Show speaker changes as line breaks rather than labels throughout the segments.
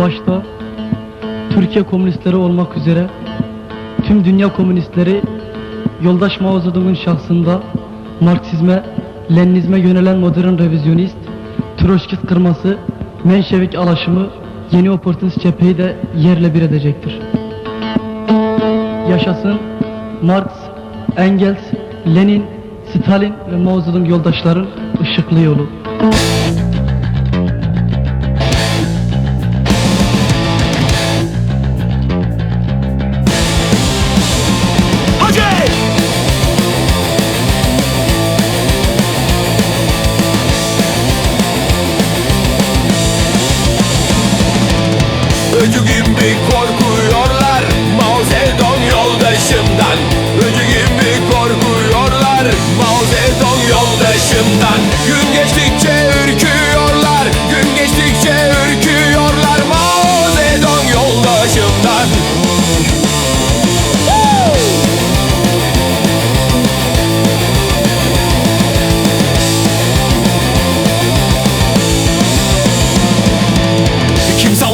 Başta Türkiye komünistleri olmak üzere tüm dünya komünistleri yoldaş Mao Zedong'un şahsında Marksizme, Leninizme yönelen modern revizyonist, Troçkist kırması, Menşevik alaşımı yeni oportunist cepheyi de yerle bir edecektir. Yaşasın Marx, Engels, Lenin, Stalin ve Mao Zedong yoldaşların ışıklı yolu.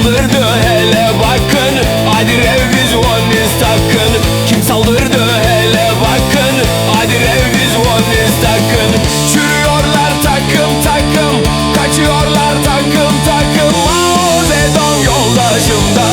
Saldırdı hele bakın. Hadi revizyonis takın. Kim saldırdı hele bakın. Hadi revizyonis takın. Çürüyorlar takım takım. Kaçıyorlar takım takım. Mao Zedong yoldaşımdan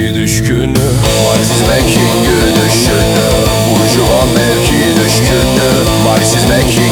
mevki düşkünü Marksizme kingi düşkünü Burjuva mevki düşkünü Marksizme kingi düşkünü